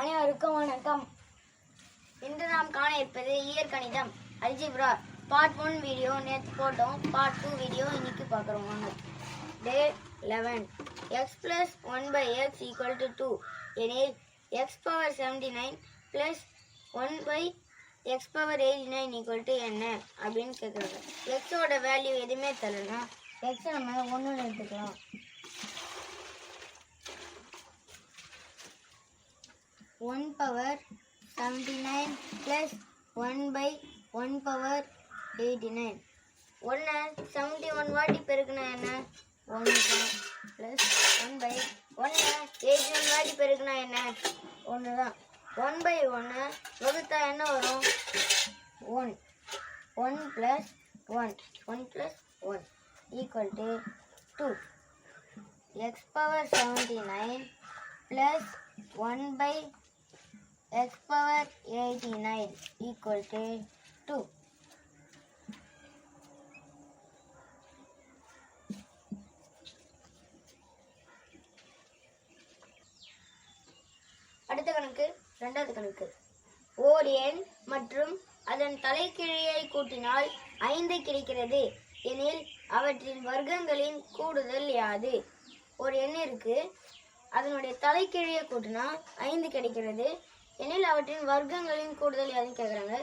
அனைவருக்கும் வணக்கம். இன்று நாம் காண இருப்பது இயற்கணிதம் அல்ஜிப்ரா. பார்ட் ஒன் வீடியோ நேற்று போட்டோம். பார்ட் டூ வீடியோ இன்னைக்கு பார்க்குறோம். வாங்க. Day eleven. X plus one by X equal to two எனில் X power seventy nine plus one by X power eighty nine equal to என்ன அப்படின்னு கேட்குறாங்க எக்ஸோட வேல்யூ எதுவுமே தரலனா எக்ஸை நம்ம ஒன்றுல எடுத்துக்கலாம். One power seventy nine plus one by one power eighty nine ஒன்று செவன்டி ஒன் வாட்டி பெருக்குனா என்ன? ஒன்று தான் ப்ளஸ் ஒன் பை ஒன்று எயிட்டி நைன் வாட்டி பெருக்குனா என்ன? ஒன்று தான் ஒன் பை ஒன்று வகுத்தா என்ன வரும்? One one plus one one plus one equal to two X power seventy nine plus one by x power 89 equal to 2. அடுத்த கணக்கு இரண்டாவது கணக்கு. ஓர் எண் மற்றும் அதன் தலைக்கிழியை கூட்டினால் ஐந்து கிடைக்கிறது. எனில் அவற்றின் வர்க்கங்களின் கூடுதல் யாது? ஒரு எண் இருக்கு அதனுடைய தலைக்கிழியை கூட்டினா ஐந்து கிடைக்கிறது. எனில் அவற்றின் வர்க்கங்களின் கூடுதல் யாருன்னு கேட்குறாங்க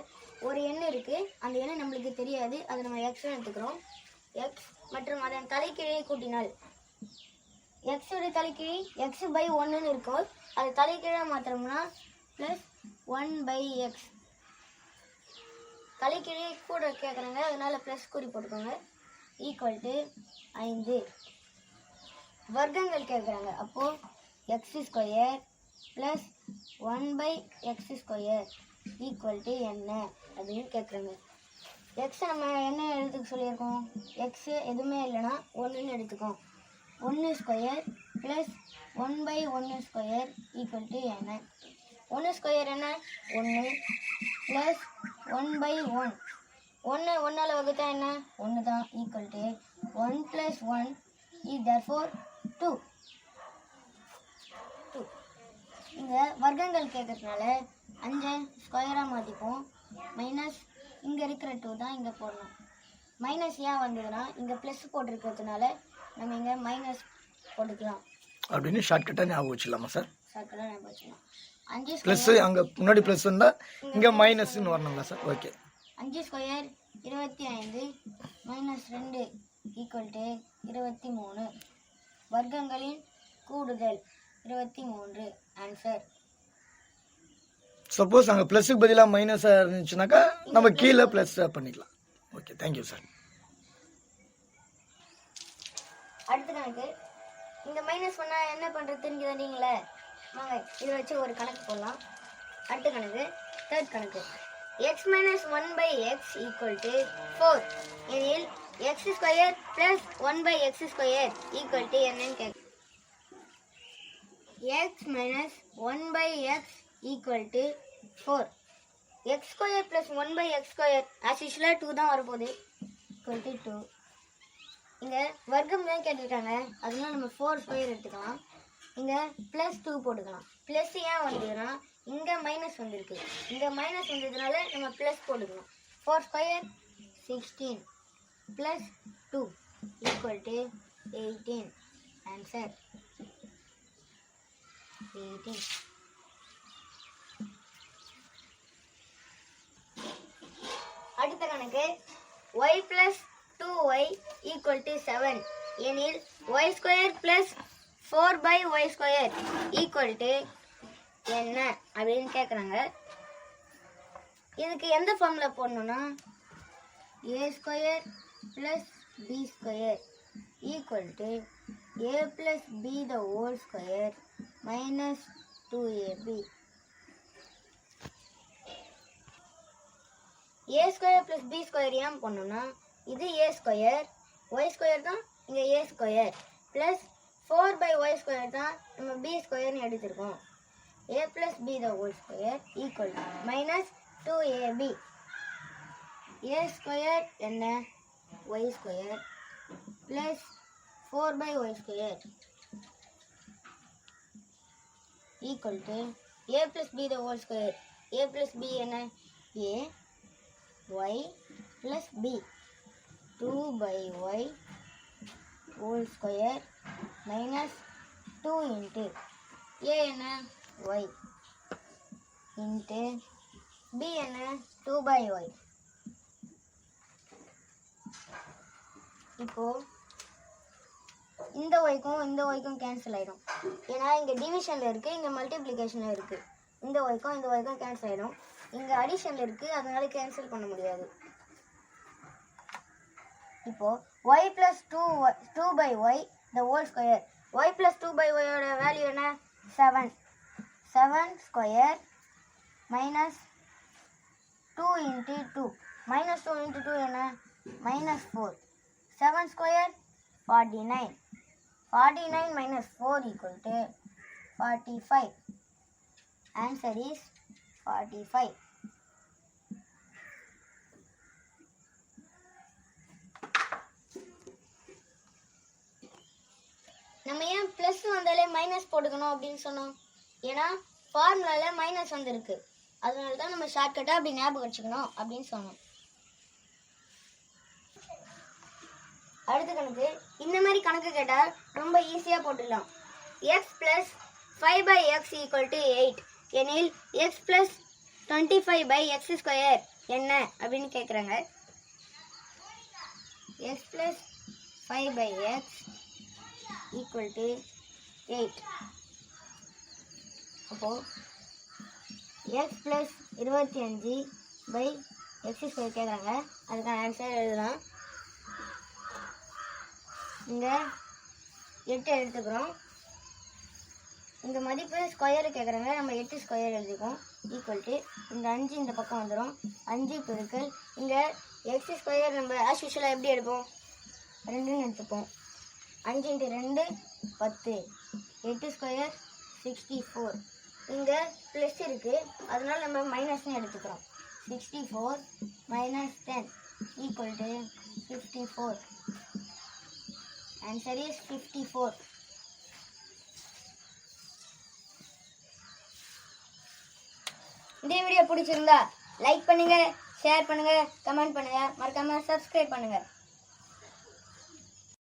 ஒரு எண் இருக்குது அந்த எண் நம்மளுக்கு தெரியாது. அதை நம்ம எக்ஸ் எடுத்துக்கிறோம். எக்ஸ் மற்றும் அதன் தலைக்கீழே கூட்டினால் எக்ஸோட உடைய தலைக்கீழி எக்ஸ் பை ஒன்றுன்னு இருக்கும். அது தலைக்கீழாக மாத்திரம்னா ப்ளஸ் ஒன் பை எக்ஸ் தலைக்கீழே கூட கேட்குறாங்க அதனால் ப்ளஸ் குறி போட்டுக்கோங்க. ஈக்குவல் டு ஐந்து. வர்க்கங்கள் கேட்குறாங்க அப்போது X square plus one by X square equal to என்ன அப்படின்னு கேட்குறாங்க. எக்ஸ் நம்ம என்ன எழுத்துக்கு சொல்லியிருக்கோம்? எக்ஸ் எதுவுமே இல்லைன்னா ஒன்றுன்னு எடுத்துக்கோம். ஒன்று ஸ்கொயர் ப்ளஸ் ஒன் பை ஒன்று ஸ்கொயர் ஈக்குவல் டு என்ன ஒன்று ஸ்கொயர் என்ன? ஒன்று ப்ளஸ் ஒன் பை ஒன் ஒன்று ஒன்றால் வகுத்தா என்ன? ஒன்று தான் equal to one plus one is Dhar four two இங்கே வர்க்கங்கள் கேட்கறதுனால அஞ்சை ஸ்கொயராக மாற்றிப்போம் மைனஸ் இங்கே இருக்கிற டூ தான் இங்கே போடணும். மைனஸ் ஏன் வந்ததுன்னா இங்கே ப்ளஸ் போட்டிருக்கிறதுனால நம்ம இங்கே மைனஸ் போட்டுக்கலாம். அப்படின்னு ஷார்ட்கட்டாக ஞாபகம் வச்சிடலாமா சார் சர்க்கிளாக ஞாபகம் வச்சுக்கலாம் அஞ்சு ப்ளஸ் அங்கே முன்னாடி ப்ளஸ் இருந்தால் இங்கே மைனஸ்ன்னு வரணுங்களா சார் ஓகே அஞ்சு ஸ்கொயர் இருபத்தி ஐந்து மைனஸ் ரெண்டு ஈக்குவல் டு இருபத்தி மூணு. வர்க்கங்களின் கூடுதல் இருபத்தி மூன்று. ஆன்சர் சப்போஸ் அங்கே ப்ளஸுக்கு பதிலாக மைனஸாக இருந்துச்சுனாக்கா நம்ம கீழே ப்ளஸ் பண்ணிக்கலாம் ஓகே தேங்க்யூ சார் அடுத்த கணக்கு இந்த மைனஸ் பண்ணா என்ன பண்றதுன்னு தெரியுங்களே வாங்க இதை வச்சு ஒரு கணக்கு போடலாம். அடுத்த கணக்கு தேர்ட் கணக்கு. X minus one by X equal to four எனில் X square plus one by X square equal to என்னன்னு கேட்க X minus one by X equal to four X square plus one by X square as யூஸ்வலாக two தான் வரப்போகுது. Equal to two இங்கே வர்க்கம் தான் கேட்டிருக்காங்க அதனால நம்ம ஃபோர் ஸ்கொயர் எடுத்துக்கலாம். இங்கே ப்ளஸ் டூ போட்டுக்கலாம். ப்ளஸ் ஏன் வந்ததுன்னா இங்கே மைனஸ் வந்திருக்கு. இங்கே மைனஸ் வந்ததுனால நம்ம ப்ளஸ் போட்டுக்கலாம். Four square sixteen plus two equal to eighteen answer eighteen அடுத்த கணக்கு. y plus two Y equal to seven எனில் Y square plus four by Y square equal to என்ன அப்படின்னு கேட்குறாங்க இதுக்கு எந்த ஃபார்மில் போடணும்னா? A square plus B square equal to A plus B the whole square minus two AB A square plus B square ஏன் பண்ணோம்னா இது ஏ ஸ்கொயர் ஒய் ஸ்கொயர் தான் இங்கே A square plus four by Y square தான் நம்ம B ஸ்கொயர்னு எடுத்திருக்கோம். A plus B the whole square equal minus two AB A square என்ன? Y square plus four by Y square equal to A plus B the whole square A plus B என்ன? A Y plus B two by Y whole square minus two into A என்ன? Y into B என்ன? Two by Y இப்போது இந்த ஒய்க்கும் இந்த ஒய்க்கும் cancel ஆகிடும் ஏன்னா இங்கே டிவிஷனில் இருக்குது இங்கே மல்டிப்ளிகேஷனில் இருக்குது இந்த ஒய்க்கும் இந்த ஒய்க்கும் கேன்சல் ஆகிடும் இங்கே அடிஷனில் இருக்குது அதனால கேன்சல் பண்ண முடியாது. இப்போது Y plus two two by Y the whole square Y plus two by ஒயோட value என்ன? Seven seven square minus two into two minus two into two என்ன? Minus four seven square forty nine forty nine minus four equal to forty five answer is forty five நம்ம ஏன் plus வந்தாலே minus போட்டுக்கணும் அப்படின்னு சொன்னோம்? ஏன்னா ஃபார்முலாவில் minus வந்திருக்கு. அதனால தான் நம்ம ஷார்ட்கட்டாக அப்படி ஞாபகம் வச்சுக்கணும் அப்படின்னு சொன்னோம். அடுத்த கணக்கு இந்த மாதிரி கணக்கு கேட்டால் ரொம்ப ஈஸியாக போட்டுடலாம். X plus five by X equal to eight எனில் X plus twenty five by X square என்ன அப்படின்னு கேட்குறாங்க X plus five by X equal to eight அப்போது எக்ஸ் ப்ளஸ் இருபத்தி அஞ்சு பை எக்ஸ் ஸ்கொயர் கேட்குறாங்க அதுக்கான ஆன்சர் எழுதலாம். இங்கே எட்டு எடுத்துக்கிறோம். இந்த மதிப்பு ஸ்கொயர் கேட்குறாங்க நம்ம எட்டு ஸ்கொயர் எழுதிக்குவோம் ஈக்குவல் டு இந்த அஞ்சு இந்த பக்கம் வந்துடும் அஞ்சு பெருக்கல். இங்கே எக்ஸ் ஸ்கொயர் நம்ம ஆஸ் யூஷுவலாக எப்படி எடுப்போம்? ரெண்டுன்னு எடுத்துப்போம். அஞ்சு இன்ட்டு ரெண்டு பத்து. எட்டு ஸ்கொயர் சிக்ஸ்டி ஃபோர் இங்கே ப்ளஸ் இருக்குது அதனால நம்ம மைனஸ்னு எடுத்துக்கிறோம். Sixty four minus ten equal to fifty four answer is fifty four இந்த வீடியோ பிடிச்சிருந்தா லைக் பண்ணுங்க ஷேர் பண்ணுங்க கமெண்ட் பண்ணுங்க. மறக்காம சப்ஸ்கிரைப் பண்ணுங்க.